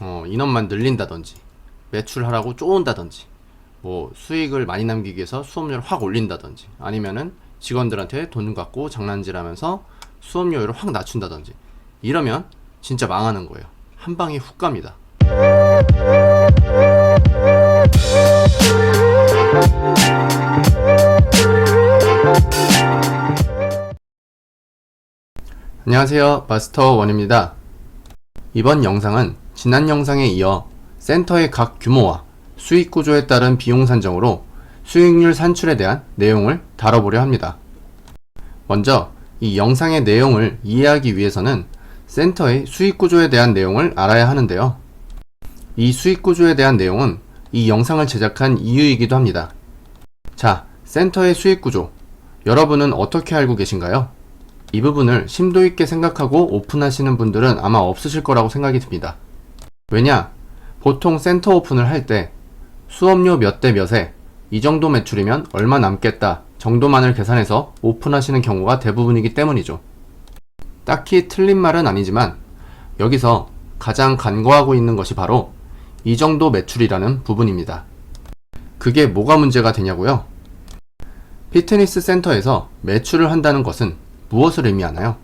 어, 인원만 늘린다든지 매출하라고 쪼은다든지 뭐 수익을 많이 남기기 위해서 수업료를 확 올린다든지 아니면은 직원들한테 돈 갖고 장난질하면서 수업료를 확 낮춘다든지 이러면 진짜 망하는 거예요. 한 방에 훅 갑니다. 안녕하세요. 마스터 원입니다. 이번 영상은 지난 영상에 이어 센터의 각 규모와 수익 구조에 따른 비용 산정으로 수익률 산출에 대한 내용을 다뤄보려 합니다. 먼저 이 영상의 내용을 이해하기 위해서는 센터의 수익 구조에 대한 내용을 알아야 하는데요. 이 수익 구조에 대한 내용은 이 영상을 제작한 이유이기도 합니다. 자, 센터의 수익 구조. 여러분은 어떻게 알고 계신가요? 이 부분을 심도 있게 생각하고 오픈하시는 분들은 아마 없으실 거라고 생각이 듭니다. 왜냐? 보통 센터 오픈을 할 때 수업료 몇 대 몇에 이 정도 매출이면 얼마 남겠다 정도만을 계산해서 오픈하시는 경우가 대부분이기 때문이죠. 딱히 틀린 말은 아니지만 여기서 가장 간과하고 있는 것이 바로 이 정도 매출이라는 부분입니다. 그게 뭐가 문제가 되냐고요? 피트니스 센터에서 매출을 한다는 것은 무엇을 의미하나요?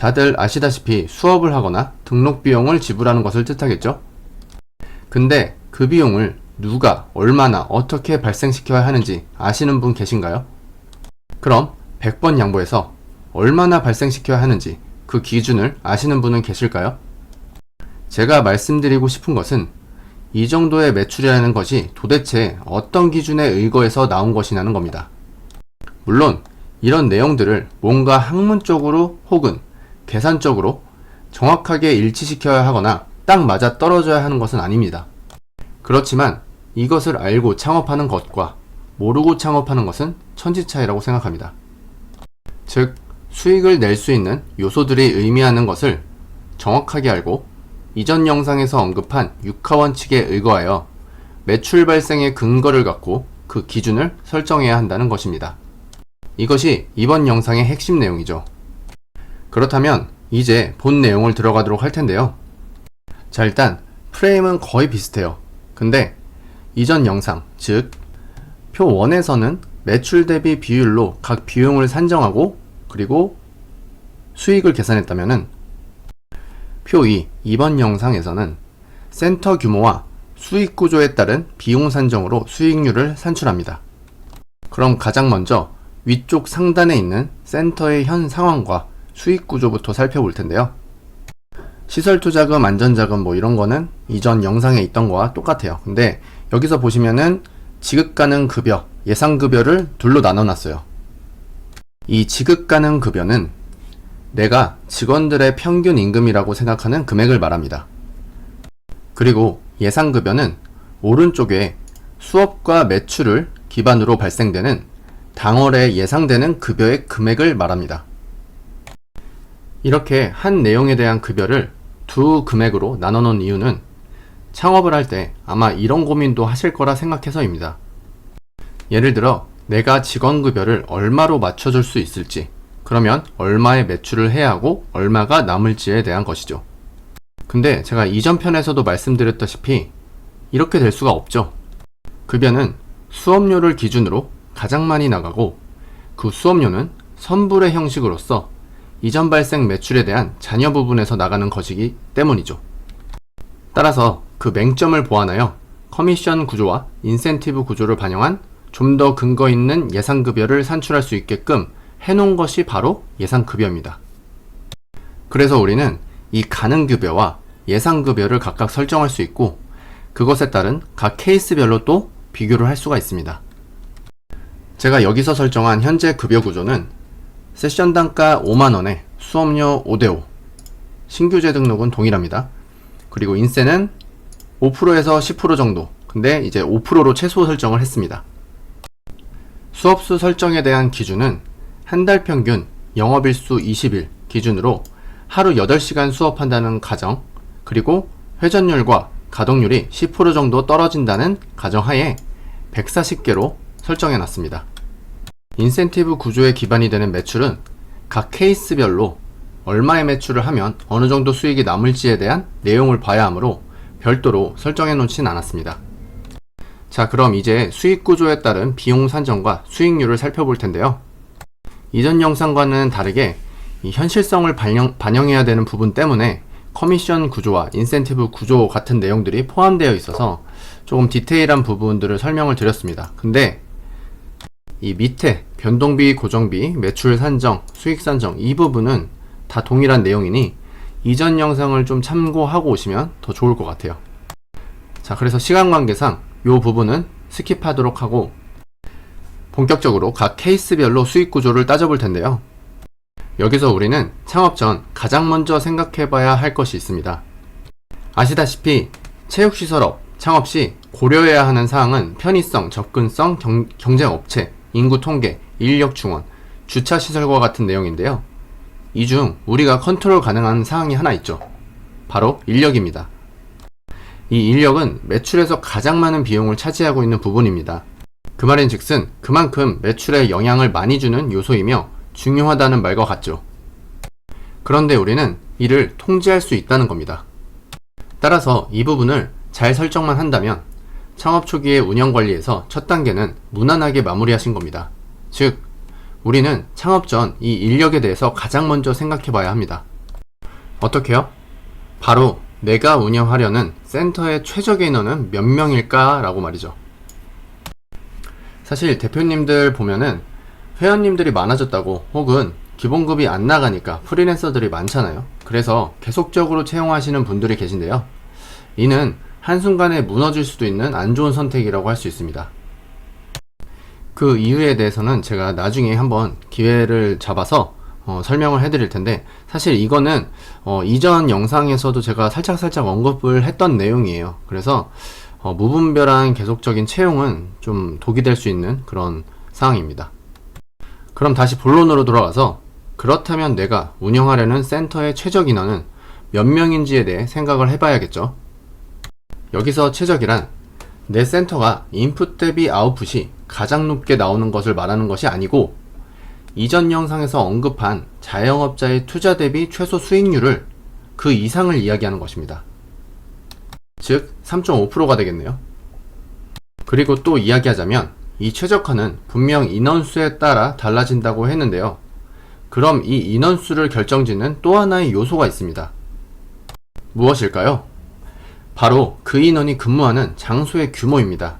다들 아시다시피 수업을 하거나 등록 비용을 지불하는 것을 뜻하겠죠? 근데 그 비용을 누가 얼마나 어떻게 발생시켜야 하는지 아시는 분 계신가요? 그럼 100번 양보해서 얼마나 발생시켜야 하는지 그 기준을 아시는 분은 계실까요? 제가 말씀드리고 싶은 것은 이 정도의 매출이라는 것이 도대체 어떤 기준에 의거해서 나온 것이냐는 겁니다. 물론 이런 내용들을 뭔가 학문적으로 혹은 계산적으로 정확하게 일치시켜야 하거나 딱 맞아 떨어져야 하는 것은 아닙니다. 그렇지만 이것을 알고 창업하는 것과 모르고 창업하는 것은 천지 차이라고 생각합니다. 즉, 수익을 낼 수 있는 요소들이 의미하는 것을 정확하게 알고 이전 영상에서 언급한 육하원칙에 의거하여 매출 발생의 근거를 갖고 그 기준을 설정해야 한다는 것입니다. 이것이 이번 영상의 핵심 내용이죠. 그렇다면 이제 본 내용을 들어가도록 할 텐데요. 자, 일단 프레임은 거의 비슷해요. 근데 이전 영상, 즉, 표 1에서는 매출 대비 비율로 각 비용을 산정하고 그리고 수익을 계산했다면은 표 2, 이번 영상에서는 센터 규모와 수익 구조에 따른 비용 산정으로 수익률을 산출합니다. 그럼 가장 먼저 위쪽 상단에 있는 센터의 현 상황과 수익 구조부터 살펴볼 텐데요. 시설 투자금, 안전 자금 뭐 이런 거는 이전 영상에 있던 거와 똑같아요. 근데 여기서 보시면은 지급 가능 급여, 예상 급여를 둘로 나눠 놨어요. 이 지급 가능 급여는 내가 직원들의 평균 임금이라고 생각하는 금액을 말합니다. 그리고 예상 급여는 오른쪽에 수업과 매출을 기반으로 발생되는 당월에 예상되는 급여의 금액을 말합니다. 이렇게 한 내용에 대한 급여를 두 금액으로 나눠 놓은 이유는 창업을 할 때 아마 이런 고민도 하실 거라 생각해서입니다. 예를 들어 내가 직원 급여를 얼마로 맞춰줄 수 있을지 그러면 얼마의 매출을 해야 하고 얼마가 남을지에 대한 것이죠. 근데 제가 이전 편에서도 말씀드렸다시피 이렇게 될 수가 없죠. 급여는 수업료를 기준으로 가장 많이 나가고 그 수업료는 선불의 형식으로서 이전 발생 매출에 대한 잔여 부분에서 나가는 것이기 때문이죠. 따라서 그 맹점을 보완하여 커미션 구조와 인센티브 구조를 반영한 좀 더 근거 있는 예상급여를 산출할 수 있게끔 해놓은 것이 바로 예상급여입니다. 그래서 우리는 이 가능급여와 예상급여를 각각 설정할 수 있고 그것에 따른 각 케이스별로 또 비교를 할 수가 있습니다. 제가 여기서 설정한 현재 급여 구조는 세션 단가 5만원에 수업료 5대5 신규제 등록은 동일합니다. 그리고 인세는 5%에서 10% 정도 근데 이제 5%로 최소 설정을 했습니다. 수업수 설정에 대한 기준은 한 달 평균 영업일수 20일 기준으로 하루 8시간 수업한다는 가정 그리고 회전율과 가동률이 10% 정도 떨어진다는 가정하에 140개로 설정해 놨습니다. 인센티브 구조에 기반이 되는 매출은 각 케이스별로 얼마의 매출을 하면 어느 정도 수익이 남을지에 대한 내용을 봐야 하므로 별도로 설정해 놓진 않았습니다. 자, 그럼 이제 수익 구조에 따른 비용 산정과 수익률을 살펴볼 텐데요. 이전 영상과는 다르게 이 현실성을 반영, 반영 해야 되는 부분 때문에 커미션 구조와 인센티브 구조 같은 내용들이 포함되어 있어서 조금 디테일한 부분들을 설명을 드렸습니다. 근데 이 밑에 변동비, 고정비, 매출 산정, 수익 산정 이 부분은 다 동일한 내용이니 이전 영상을 좀 참고하고 오시면 더 좋을 것 같아요. 자, 그래서 시간 관계상 이 부분은 스킵하도록 하고 본격적으로 각 케이스별로 수익 구조를 따져볼 텐데요. 여기서 우리는 창업 전 가장 먼저 생각해 봐야 할 것이 있습니다. 아시다시피 체육시설업 창업 시 고려해야 하는 사항은 편의성, 접근성, 경, 경쟁 업체, 인구 통계, 인력 충원, 주차 시설과 같은 내용인데요. 이 중 우리가 컨트롤 가능한 사항이 하나 있죠. 바로 인력입니다. 이 인력은 매출에서 가장 많은 비용을 차지하고 있는 부분입니다. 그 말인 즉슨 그만큼 매출에 영향을 많이 주는 요소이며 중요하다는 말과 같죠. 그런데 우리는 이를 통제할 수 있다는 겁니다. 따라서 이 부분을 잘 설정만 한다면 창업 초기의 운영 관리에서 첫 단계는 무난하게 마무리하신 겁니다. 즉, 우리는 창업 전 이 인력에 대해서 가장 먼저 생각해 봐야 합니다. 어떻게요? 바로 내가 운영하려는 센터의 최적의 인원은 몇 명일까? 라고 말이죠. 사실 대표님들 보면은 회원님들이 많아졌다고 혹은 기본급이 안 나가니까 프리랜서들이 많잖아요. 그래서 계속적으로 채용하시는 분들이 계신데요. 이는 한순간에 무너질 수도 있는 안 좋은 선택이라고 할 수 있습니다. 그 이유에 대해서는 제가 나중에 한번 기회를 잡아서 어, 설명을 해드릴 텐데 사실 이거는 어, 이전 영상에서도 제가 살짝살짝 언급을 했던 내용이에요. 그래서 어, 무분별한 계속적인 채용은 좀 독이 될 수 있는 그런 상황입니다. 그럼 다시 본론으로 돌아가서 그렇다면 내가 운영하려는 센터의 최적 인원은 몇 명인지에 대해 생각을 해봐야겠죠. 여기서 최적이란 내 센터가 인풋 대비 아웃풋이 가장 높게 나오는 것을 말하는 것이 아니고 이전 영상에서 언급한 자영업자의 투자 대비 최소 수익률을 그 이상을 이야기하는 것입니다. 즉 3.5%가 되겠네요. 그리고 또 이야기하자면 이 최적화는 분명 인원수에 따라 달라진다고 했는데요. 그럼 이 인원수를 결정짓는 또 하나의 요소가 있습니다. 무엇일까요? 바로 그 인원이 근무하는 장소의 규모입니다.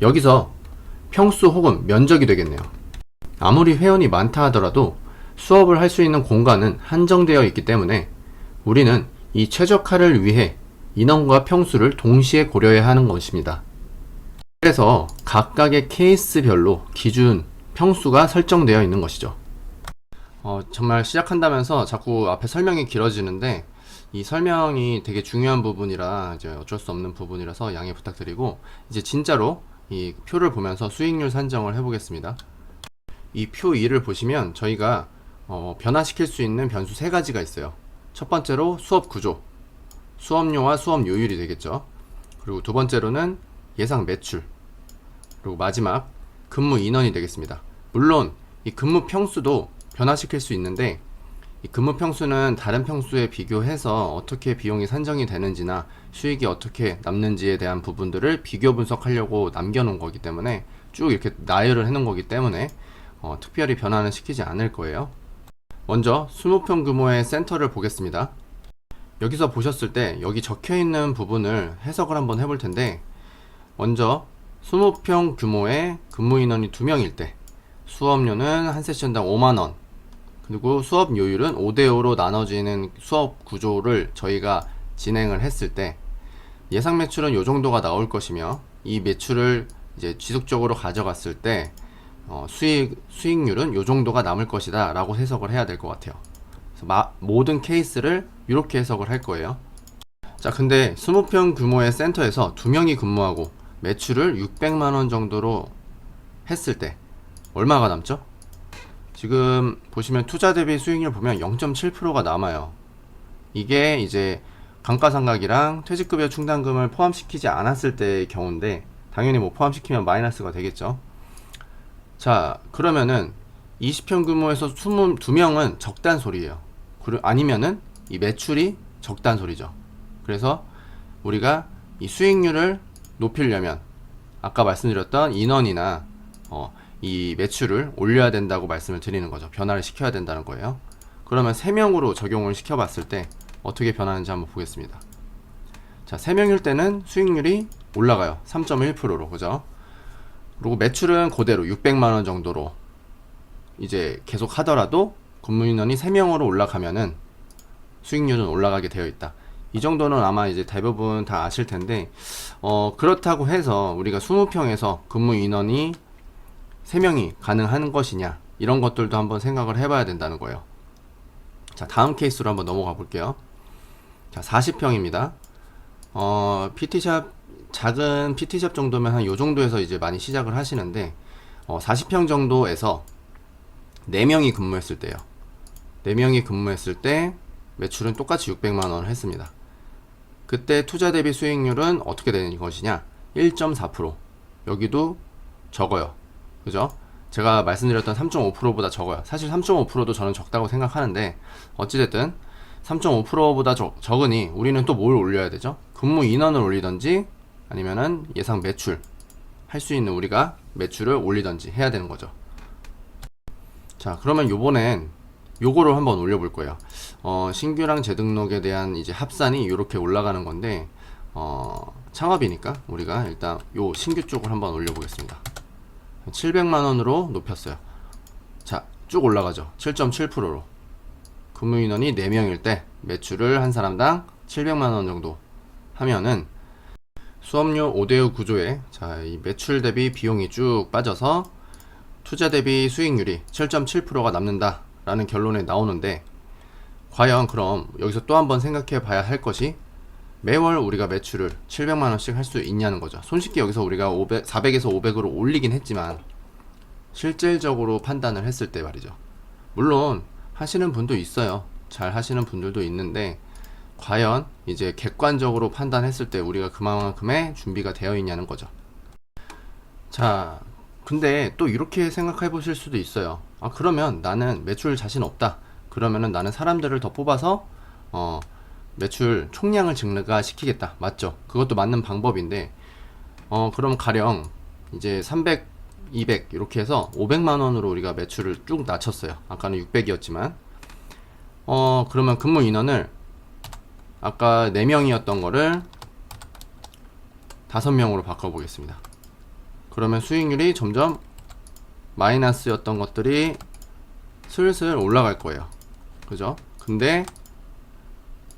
여기서 평수 혹은 면적이 되겠네요. 아무리 회원이 많다 하더라도 수업을 할 수 있는 공간은 한정되어 있기 때문에 우리는 이 최적화를 위해 인원과 평수를 동시에 고려해야 하는 것입니다. 그래서 각각의 케이스별로 기준 평수가 설정되어 있는 것이죠. 어, 정말 시작한다면서 자꾸 앞에 설명이 길어지는데 이 설명이 되게 중요한 부분이라 이제 어쩔 수 없는 부분이라서 양해 부탁드리고 이제 진짜로 이 표를 보면서 수익률 산정을 해보겠습니다. 이 표 2를 보시면 저희가 어, 변화시킬 수 있는 변수 세 가지가 있어요. 첫 번째로 수업 구조, 수업료와 수업 요율이 되겠죠. 그리고 두 번째로는 예상 매출, 그리고 마지막 근무 인원이 되겠습니다. 물론 이 근무 평수도 변화시킬 수 있는데 이 근무 평수는 다른 평수에 비교해서 어떻게 비용이 산정이 되는지나 수익이 어떻게 남는지에 대한 부분들을 비교 분석하려고 남겨놓은 거기 때문에 쭉 이렇게 나열을 해놓은 거기 때문에 어, 특별히 변화는 시키지 않을 거예요. 먼저 20평 규모의 센터를 보겠습니다. 여기서 보셨을 때 여기 적혀 있는 부분을 해석을 한번 해볼 텐데 먼저 20평 규모의 근무 인원이 2명일 때 수업료는 한 세션당 5만원 그리고 수업 요율은 5대5로 나눠지는 수업 구조를 저희가 진행을 했을 때 예상 매출은 이 정도가 나올 것이며 이 매출을 이제 지속적으로 가져갔을 때 어, 수익 수익률은 이 정도가 남을 것이다 라고 해석을 해야 될 것 같아요 마, 모든 케이스를 이렇게 해석을 할 거예요 자 근데 20평 규모의 센터에서 두 명이 근무하고 매출을 600만원 정도로 했을 때 얼마가 남죠? 지금 보시면 투자 대비 수익률 보면 0.7%가 남아요. 이게 이제 감가상각이랑 퇴직급여 충당금을 포함시키지 않았을 때의 경우인데 당연히 뭐 포함시키면 마이너스가 되겠죠. 자 그러면은 20평 규모에서 22명은 적단 소리예요. 아니면은 이 매출이 적다는 소리죠. 그래서 우리가 이 수익률을 높이려면 아까 말씀드렸던 인원이나 어, 이 매출을 올려야 된다고 말씀을 드리는 거죠. 변화를 시켜야 된다는 거예요. 그러면 3명으로 적용을 시켜봤을 때 어떻게 변하는지 한번 보겠습니다. 자, 3명일 때는 수익률이 올라가요. 3.1%로. 그죠? 그리고 매출은 그대로 600만원 정도로 이제 계속 하더라도 근무 인원이 3명으로 올라가면은 수익률은 올라가게 되어 있다. 이 정도는 아마 이제 대부분 다 아실 텐데, 어, 그렇다고 해서 우리가 20평에서 근무 인원이 3명이 가능한 것이냐, 이런 것들도 한번 생각을 해봐야 된다는 거예요. 자, 다음 케이스로 한번 넘어가 볼게요. 자, 40평입니다. 어, PT샵, 작은 PT샵 정도면 한 요 정도에서 이제 많이 시작을 하시는데, 어, 40평 정도에서 4명이 근무했을 때요. 4명이 근무했을 때 매출은 똑같이 600만 원을 했습니다. 그때 투자 대비 수익률은 어떻게 되는 것이냐? 1.4%. 여기도 적어요. 그죠? 제가 말씀드렸던 3.5%보다 적어요. 사실 3.5%도 저는 적다고 생각하는데 어찌됐든 3.5%보다 적, 적으니 우리는 또 뭘 올려야 되죠? 근무 인원을 올리던지 아니면은 예상 매출 할 수 있는 우리가 매출을 올리던지 해야 되는 거죠. 자, 그러면 요번엔 요거를 한번 올려볼 거예요. 어, 신규랑 재등록에 대한 이제 합산이 이렇게 올라가는 건데, 어, 창업이니까 우리가 일단 요 신규 쪽을 한번 올려보겠습니다. 700만원으로 높였어요. 자, 쭉 올라가죠. 7.7%로. 근무 인원이 4명일 때 매출을 한 사람당 700만원 정도 하면은 수업료 5대5 구조에 자, 이 매출 대비 비용이 쭉 빠져서 투자 대비 수익률이 7.7%가 남는다 라는 결론에 나오는데 과연 그럼 여기서 또 한번 생각해 봐야 할 것이 매월 우리가 매출을 700만 원씩 할 수 있냐는 거죠. 손쉽게 여기서 우리가 500, 400에서 500으로 올리긴 했지만 실질적으로 판단을 했을 때 말이죠. 물론 하시는 분도 있어요. 잘 하시는 분들도 있는데 과연 이제 객관적으로 판단했을 때 우리가 그만큼의 준비가 되어 있냐는 거죠. 자, 근데 또 이렇게 생각해 보실 수도 있어요. 아, 그러면 나는 매출 자신 없다. 그러면은 나는 사람들을 더 뽑아서, 어, 매출 총량을 증가시키겠다. 맞죠? 그것도 맞는 방법인데, 어, 그럼 가령 이제 300, 200 이렇게 해서 500만 원으로 우리가 매출을 쭉 낮췄어요. 아까는 600이었지만. 어, 그러면 근무 인원을 아까 4명이었던 거를 5명으로 바꿔보겠습니다. 그러면 수익률이 점점 마이너스였던 것들이 슬슬 올라갈 거예요. 그죠? 근데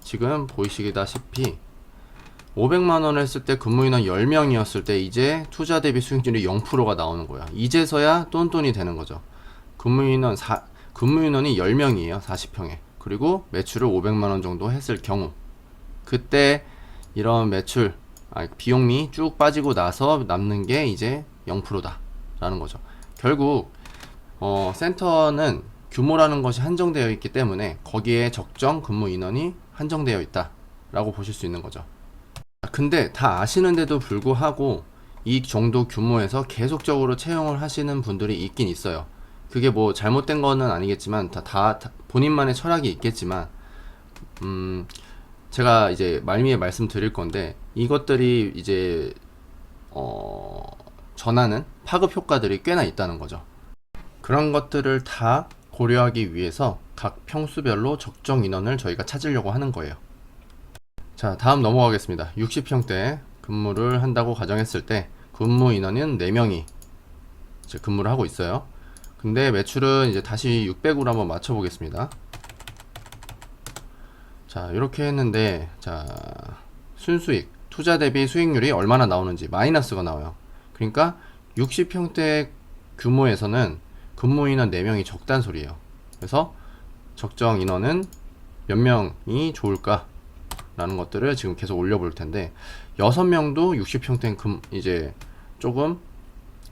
지금 보이시다시피 500만원 했을 때 근무인원 10명이었을 때 이제 투자 대비 수익률이 0%가 나오는 거야. 이제서야 똔똔이 되는 거죠. 근무인원 4, 근무인원이 10명이에요. 40평에. 그리고 매출을 500만원 정도 했을 경우 그때 이런 매출 아, 비용이 쭉 빠지고 나서 남는 게 이제 0%다 라는 거죠 결국 어, 센터는 규모라는 것이 한정되어 있기 때문에 거기에 적정 근무 인원이 한정되어 있다 라고 보실 수 있는 거죠 근데 다 아시는데도 불구하고 이 정도 규모에서 계속적으로 채용을 하시는 분들이 있긴 있어요 그게 뭐 잘못된 거는 아니겠지만 다, 다, 다 본인만의 철학이 있겠지만 음 제가 이제 말미에 말씀드릴 건데 이것들이 이제 어 전하는 파급 효과들이 꽤나 있다는 거죠. 그런 것들을 다 고려하기 위해서 각 평수별로 적정 인원을 저희가 찾으려고 하는 거예요. 자, 다음 넘어가겠습니다. 60평대 근무를 한다고 가정했을 때 근무 인원은 4명이 이제 근무를 하고 있어요. 근데 매출은 이제 다시 600으로 한번 맞춰 보겠습니다. 자, 이렇게 했는데, 자, 순수익, 투자 대비 수익률이 얼마나 나오는지 마이너스가 나와요. 그러니까 60평대 규모에서는 근무 인원 4명이 적단 소리예요. 그래서 적정 인원은 몇 명이 좋을까? 라는 것들을 지금 계속 올려볼 텐데, 6명도 60평대 금, 이제 조금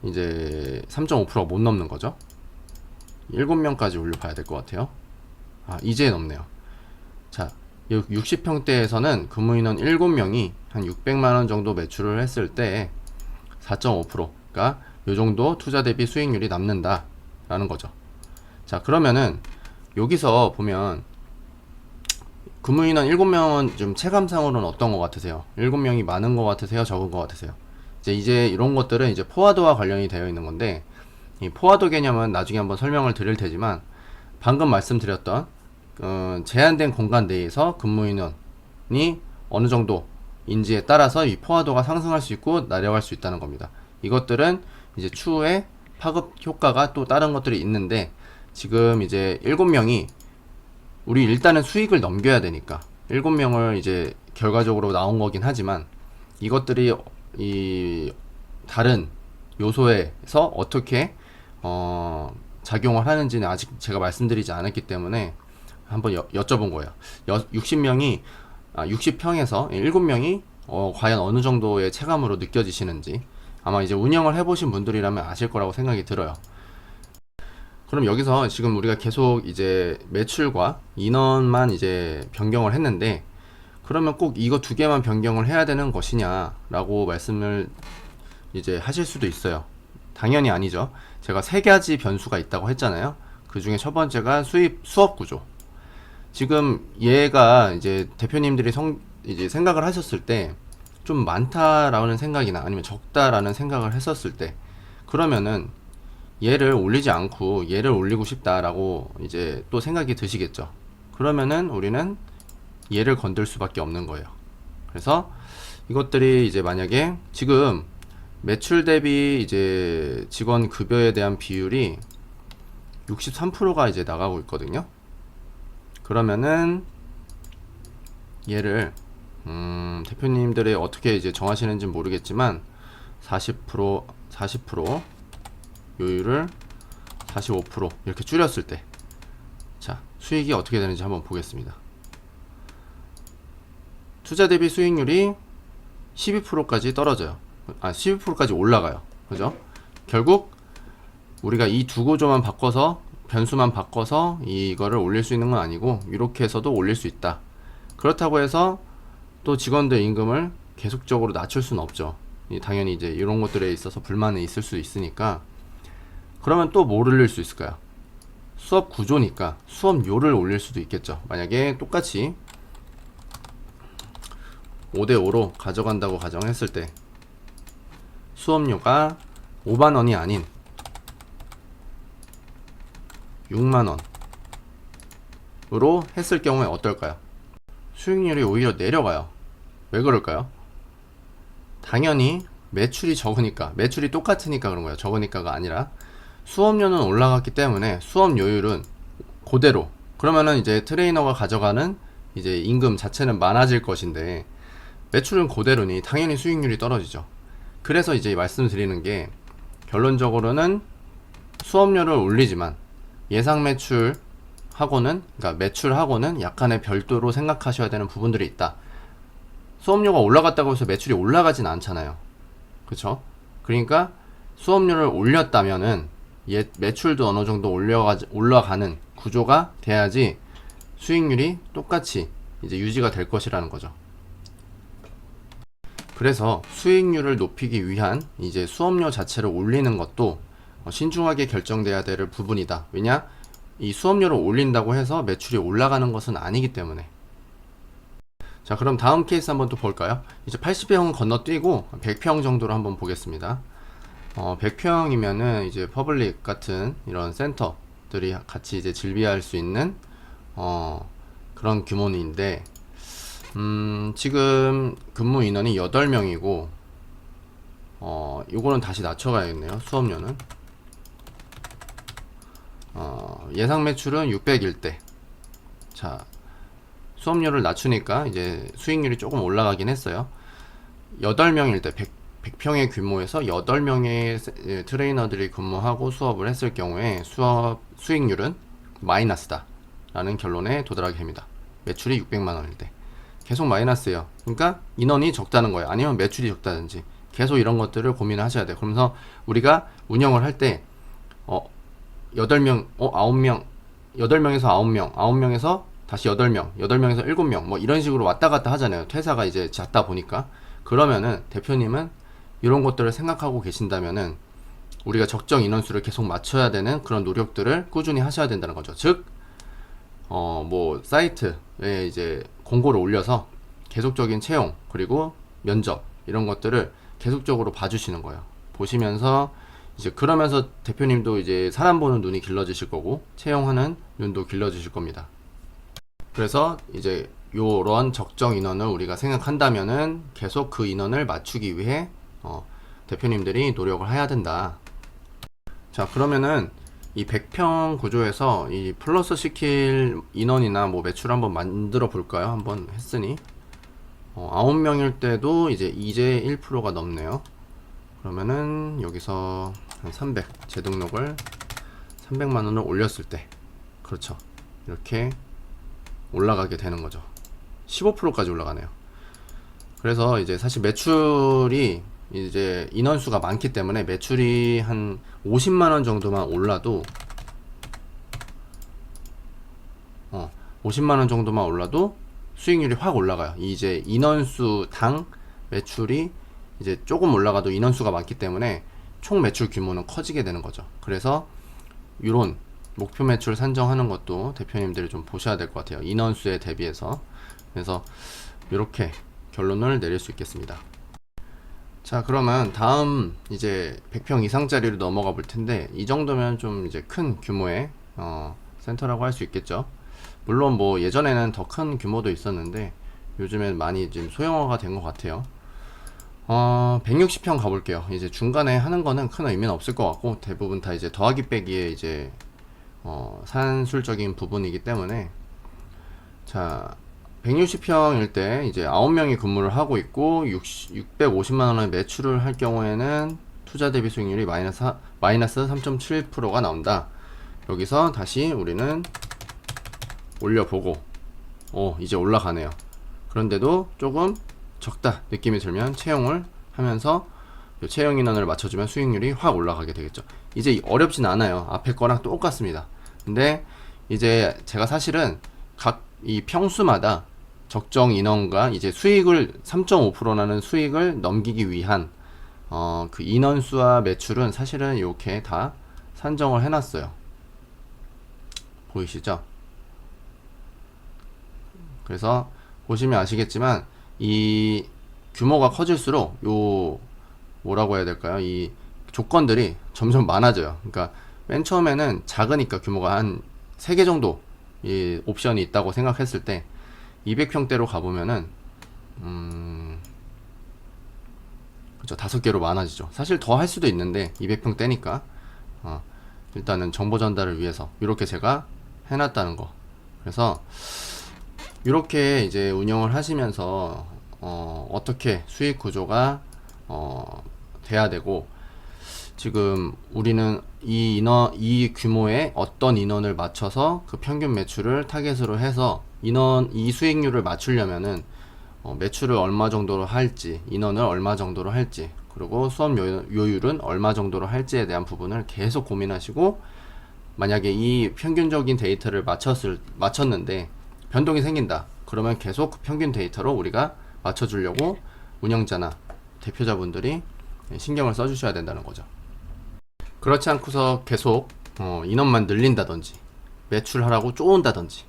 이제 3.5%가 못 넘는 거죠. 7명까지 올려봐야 될 것 같아요. 아, 이제 넘네요. 자, 60평대에서는 근무인원 7명이 한 600만원 정도 매출을 했을 때 4.5%가 요 정도 투자 대비 수익률이 남는다 라는 거죠. 자, 그러면은 여기서 보면 근무 인원 7명은 좀 체감상으로는 어떤 것 같으세요? 7명이 많은 것 같으세요? 적은 것 같으세요? 이제 이제 이런 것들은 이제 포화도와 관련이 되어 있는 건데 이 포화도 개념은 나중에 한번 설명을 드릴 테지만 방금 말씀드렸던 어, 제한된 공간 내에서 근무 인원이 어느 정도 인지에 따라서 이 포화도가 상승할 수 있고 내려갈 수 있다는 겁니다. 이것들은 이제 추후에 파급 효과가 또 다른 것들이 있는데 지금 이제 7명이 우리 일단은 수익을 넘겨야 되니까 7명을 이제 결과적으로 나온 거긴 하지만 이것들이 이 다른 요소에서 어떻게 어 작용을 하는지는 아직 제가 말씀드리지 않았기 때문에 한번 여, 여쭤본 거예요. 여, 60명이 아, 60평에서 7명이 어, 과연 어느 정도의 체감으로 느껴지시는지 아마 이제 운영을 해보신 분들이라면 아실 거라고 생각이 들어요. 그럼 여기서 지금 우리가 계속 이제 매출과 인원만 이제 변경을 했는데 그러면 꼭 이거 두 개만 변경을 해야 되는 것이냐라고 말씀을 이제 하실 수도 있어요. 당연히 아니죠. 제가 세 가지 변수가 있다고 했잖아요. 그 중에 첫 번째가 수입 수업 구조. 지금 얘가 이제 대표님들이 성, 이제 생각을 하셨을 때 좀 많다라는 생각이나 아니면 적다라는 생각을 했었을 때 그러면은 얘를 올리지 않고 얘를 올리고 싶다라고 이제 또 생각이 드시겠죠. 그러면은 우리는 얘를 건들 수밖에 없는 거예요. 그래서 이것들이 이제 만약에 지금 매출 대비 이제 직원 급여에 대한 비율이 63%가 이제 나가고 있거든요. 그러면은 얘를 음, 대표님들이 어떻게 이제 정하시는지 모르겠지만 40% 40% 요율을 45% 이렇게 줄였을 때 자, 수익이 어떻게 되는지 한번 보겠습니다. 투자 대비 수익률이 12%까지 떨어져요. 아, 12%까지 올라가요. 그죠? 결국 우리가 이 두 구조만 바꿔서 변수만 바꿔서 이거를 올릴 수 있는 건 아니고 이렇게 해서도 올릴 수 있다. 그렇다고 해서 또 직원들 임금을 계속적으로 낮출 수는 없죠. 이 당연히 이제 이런 것들에 있어서 불만이 있을 수 있으니까 그러면 또뭘 올릴 수 있을까요? 수업 구조니까 수업료를 올릴 수도 있겠죠. 만약에 똑같이 5대5로 가져간다고 가정했을 때 수업료가 5만원이 아닌 6만원으로 했을 경우에 어떨까요? 수익률이 오히려 내려가요. 왜 그럴까요? 당연히 매출이 적으니까, 매출이 똑같으니까 그런 거예요. 적으니까가 아니라 수업료는 올라갔기 때문에 수업료율은 그대로. 그러면은 이제 트레이너가 가져가는 이제 임금 자체는 많아질 것인데 매출은 그대로니 당연히 수익률이 떨어지죠. 그래서 이제 말씀드리는 게 결론적으로는 수업료를 올리지만 예상 매출하고는 그러니까 매출하고는 약간의 별도로 생각하셔야 되는 부분들이 있다. 수업료가 올라갔다고 해서 매출이 올라가진 않잖아요. 그렇죠? 그러니까 수업료를 올렸다면은 예, 매출도 어느 정도 올려가 올라가는 구조가 돼야지 수익률이 똑같이 이제 유지가 될 것이라는 거죠. 그래서 수익률을 높이기 위한 이제 수업료 자체를 올리는 것도 어, 신중하게 결정돼야 될 부분이다. 왜냐? 이 수업료를 올린다고 해서 매출이 올라가는 것은 아니기 때문에. 자, 그럼 다음 케이스 한번 또 볼까요? 이제 80평은 건너뛰고 100평 정도로 한번 보겠습니다. 어, 100평이면은 이제 퍼블릭 같은 이런 센터들이 같이 이제 즐비할 수 있는 어, 그런 규모인데 음, 지금 근무 인원이 8명이고 어, 요거는 다시 낮춰가야겠네요. 수업료는. 어, 예상 매출은 600일 때. 자, 수업료를 낮추니까 이제 수익률이 조금 올라가긴 했어요. 8명일 때 100, 100평의 규모에서 8명의 예, 트레이너들이 근무하고 수업을 했을 경우에 수업 수익률은 마이너스다. 라는 결론에 도달하게 됩니다. 매출이 600만 원일 때. 계속 마이너스예요. 그러니까 인원이 적다는 거예요. 아니면 매출이 적다든지. 계속 이런 것들을 고민을 하셔야 돼요. 그러면서 우리가 운영을 할 때, 어, 8명, 어, 9명, 8명에서 9명, 9명에서 다시 8명, 8명에서 7명, 뭐 이런 식으로 왔다 갔다 하잖아요. 퇴사가 이제 잦다 보니까. 그러면은 대표님은 이런 것들을 생각하고 계신다면은 우리가 적정 인원수를 계속 맞춰야 되는 그런 노력들을 꾸준히 하셔야 된다는 거죠. 즉, 어, 뭐, 사이트에 이제 공고를 올려서 계속적인 채용 그리고 면접 이런 것들을 계속적으로 봐주시는 거예요. 보시면서 이제 그러면서 대표님도 이제 사람 보는 눈이 길러지실 거고 채용하는 눈도 길러지실 겁니다. 그래서 이제 요런 적정 인원을 우리가 생각한다면은 계속 그 인원을 맞추기 위해 어, 대표님들이 노력을 해야 된다. 자 그러면은 이 100평 구조에서 이 플러스 시킬 인원이나 뭐 매출 한번 만들어 볼까요? 한번 했으니 어, 9명일 때도 이제 이제 1%가 넘네요. 그러면은 여기서 한 300 재등록을 300만 원을 올렸을 때 그렇죠. 이렇게 올라가게 되는 거죠. 15%까지 올라가네요. 그래서 이제 사실 매출이 이제 인원수가 많기 때문에 매출이 한 50만 원 정도만 올라도 어, 50만 원 정도만 올라도 수익률이 확 올라가요. 이제 인원수 당 매출이 이제 조금 올라가도 인원수가 많기 때문에 총 매출 규모는 커지게 되는 거죠. 그래서 이런 목표 매출 산정하는 것도 대표님들이 좀 보셔야 될 것 같아요. 인원수에 대비해서. 그래서 이렇게 결론을 내릴 수 있겠습니다. 자, 그러면 다음 이제 100평 이상짜리로 넘어가 볼 텐데 이 정도면 좀 이제 큰 규모의 어, 센터라고 할 수 있겠죠. 물론 뭐 예전에는 더 큰 규모도 있었는데 요즘엔 많이 지금 소형화가 된 것 같아요. 어, 160평 가볼게요. 이제 중간에 하는 거는 큰 의미는 없을 것 같고 대부분 다 이제 더하기 빼기에 이제 어, 산술적인 부분이기 때문에 자 160평일 때 이제 9명이 근무를 하고 있고 60, 650만 원의 매출을 할 경우에는 투자 대비 수익률이 마이너스, 하- 마이너스 3.7%가 나온다. 여기서 다시 우리는 올려보고 오 이제 올라가네요. 그런데도 조금 적다 느낌이 들면 채용을 하면서 요 채용 인원을 맞춰주면 수익률이 확 올라가게 되겠죠. 이제 어렵진 않아요. 앞에 거랑 똑같습니다. 근데 이제 제가 사실은 각 이 평수마다 적정 인원과 이제 수익을 3.5%라는 수익을 넘기기 위한 어, 그 인원수와 매출은 사실은 이렇게 다 산정을 해놨어요. 보이시죠? 그래서 보시면 아시겠지만 이 규모가 커질수록 요 뭐라고 해야 될까요? 이 조건들이 점점 많아져요. 그러니까 맨 처음에는 작으니까 규모가 한 3개 정도 이 옵션이 있다고 생각했을 때 200평대로 가보면은 음 그죠 다섯 개로 많아지죠. 사실 더 할 수도 있는데 200평대니까 어, 일단은 정보 전달을 위해서 이렇게 제가 해놨다는 거. 그래서 이렇게 이제 운영을 하시면서 어, 어떻게 수익 구조가 어, 돼야 되고 지금 우리는 이 인원 이 규모의 어떤 인원을 맞춰서 그 평균 매출을 타겟으로 해서 인원 이 수익률을 맞추려면은 어, 매출을 얼마 정도로 할지 인원을 얼마 정도로 할지 그리고 수업 요- 요율은 얼마 정도로 할지에 대한 부분을 계속 고민하시고 만약에 이 평균적인 데이터를 맞췄을 맞췄는데 변동이 생긴다 그러면 계속 그 평균 데이터로 우리가 맞춰주려고 운영자나 대표자분들이 신경을 써주셔야 된다는 거죠. 그렇지 않고서 계속 어, 인원만 늘린다든지 매출하라고 쪼은다든지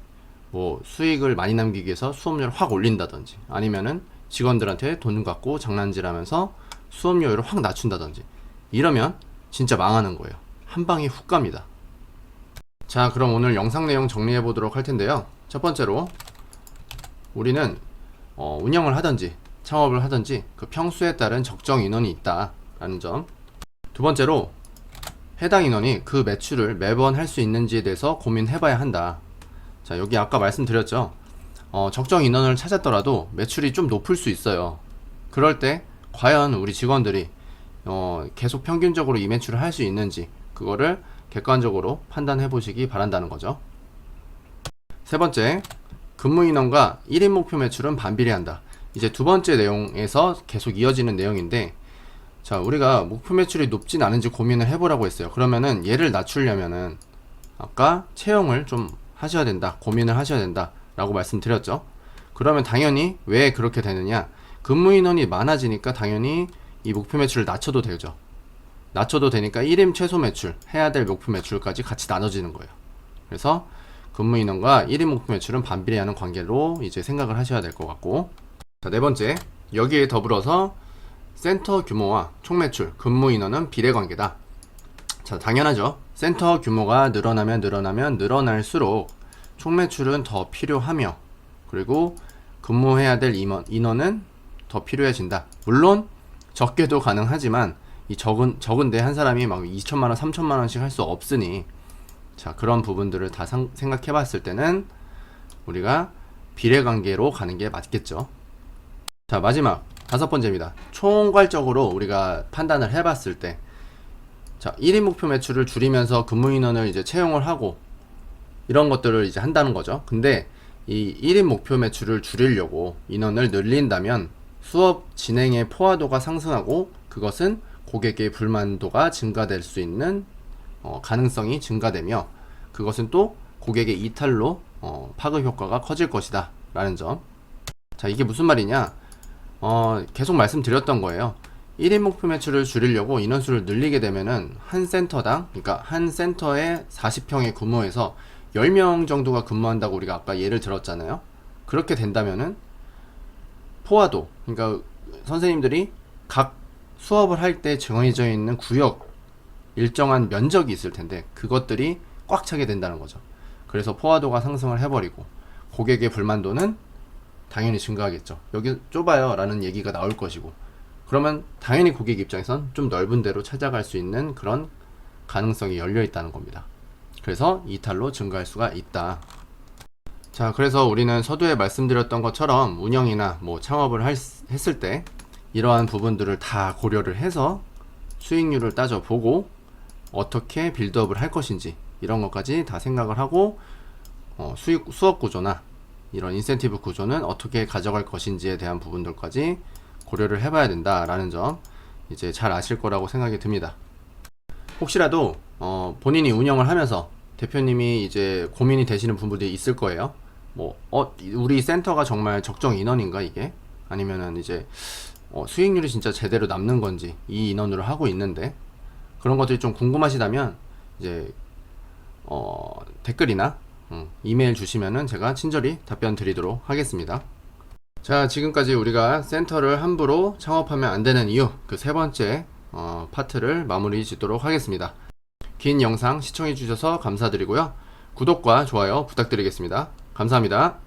뭐 수익을 많이 남기기 위해서 수업료를 확 올린다든지 아니면은 직원들한테 돈 갖고 장난질하면서 수업료를 확 낮춘다든지 이러면 진짜 망하는 거예요. 한 방에 훅 갑니다. 자, 그럼 오늘 영상 내용 정리해 보도록 할 텐데요. 첫 번째로 우리는 어, 운영을 하든지 창업을 하든지 그 평수에 따른 적정 인원이 있다 라는 점. 두 번째로 해당 인원이 그 매출을 매번 할 수 있는지에 대해서 고민해봐야 한다. 자, 여기 아까 말씀드렸죠. 어, 적정 인원을 찾았더라도 매출이 좀 높을 수 있어요. 그럴 때 과연 우리 직원들이 어, 계속 평균적으로 이 매출을 할 수 있는지 그거를 객관적으로 판단해 보시기 바란다는 거죠. 세 번째, 근무 인원과 1인 목표 매출은 반비례한다. 이제 두 번째 내용에서 계속 이어지는 내용인데 자, 우리가 목표 매출이 높진 않은지 고민을 해보라고 했어요. 그러면은 얘를 낮추려면은 아까 채용을 좀 하셔야 된다. 고민을 하셔야 된다. 라고 말씀드렸죠. 그러면 당연히 왜 그렇게 되느냐? 근무 인원이 많아지니까 당연히 이 목표 매출을 낮춰도 되죠. 낮춰도 되니까 1인 최소 매출, 해야 될 목표 매출까지 같이 나눠지는 거예요. 그래서 근무 인원과 1인 목표 매출은 반비례하는 관계로 이제 생각을 하셔야 될 것 같고 자, 네 번째 여기에 더불어서 센터 규모와 총 매출, 근무 인원은 비례 관계다. 자, 당연하죠. 센터 규모가 늘어나면 늘어나면 늘어날수록 총 매출은 더 필요하며 그리고 근무해야 될 인원, 인원은 더 필요해진다. 물론 적게도 가능하지만 이 적은 적은데 한 사람이 막 2천만 원, 3천만 원씩 할 수 없으니 자 그런 부분들을 다 상- 생각해 봤을 때는 우리가 비례 관계로 가는 게 맞겠죠. 자 마지막 다섯 번째입니다. 총괄적으로 우리가 판단을 해봤을 때, 자 1인 목표 매출을 줄이면서 근무 인원을 이제 채용을 하고 이런 것들을 이제 한다는 거죠. 근데 이 1인 목표 매출을 줄이려고 인원을 늘린다면 수업 진행의 포화도가 상승하고 그것은 고객의 불만도가 증가될 수 있는 어, 가능성이 증가되며 그것은 또 고객의 이탈로 어, 파급 효과가 커질 것이다 라는 점. 자 이게 무슨 말이냐? 어, 계속 말씀드렸던 거예요. 1인 목표 매출을 줄이려고 인원수를 늘리게 되면은 한 센터당, 그러니까 한 센터에 40평의 근무에서 10명 정도가 근무한다고 우리가 아까 예를 들었잖아요. 그렇게 된다면은 포화도, 그러니까 선생님들이 각 수업을 할 때 정해져 있는 구역 일정한 면적이 있을 텐데 그것들이 꽉 차게 된다는 거죠. 그래서 포화도가 상승을 해버리고 고객의 불만도는 당연히 증가하겠죠. 여기 좁아요 라는 얘기가 나올 것이고 그러면 당연히 고객 입장에선 좀 넓은 데로 찾아갈 수 있는 그런 가능성이 열려 있다는 겁니다. 그래서 이탈로 증가할 수가 있다. 자, 그래서 우리는 서두에 말씀드렸던 것처럼 운영이나 뭐 창업을 할- 했을 때 이러한 부분들을 다 고려를 해서 수익률을 따져보고 어떻게 빌드업을 할 것인지 이런 것까지 다 생각을 하고 어, 수익 수업 구조나 이런 인센티브 구조는 어떻게 가져갈 것인지에 대한 부분들까지 고려를 해봐야 된다라는 점 이제 잘 아실 거라고 생각이 듭니다. 혹시라도 어, 본인이 운영을 하면서 대표님이 이제 고민이 되시는 부분들이 있을 거예요. 뭐, 어, 우리 센터가 정말 적정 인원인가 이게? 아니면은 이제 어, 수익률이 진짜 제대로 남는 건지 이 인원으로 하고 있는데 그런 것들이 좀 궁금하시다면 이제 어, 댓글이나 음, 이메일 주시면은 제가 친절히 답변 드리도록 하겠습니다. 자, 지금까지 우리가 센터를 함부로 창업하면 안 되는 이유 그 세 번째 어, 파트를 마무리 짓도록 하겠습니다. 긴 영상 시청해 주셔서 감사드리고요. 구독과 좋아요 부탁드리겠습니다. 감사합니다.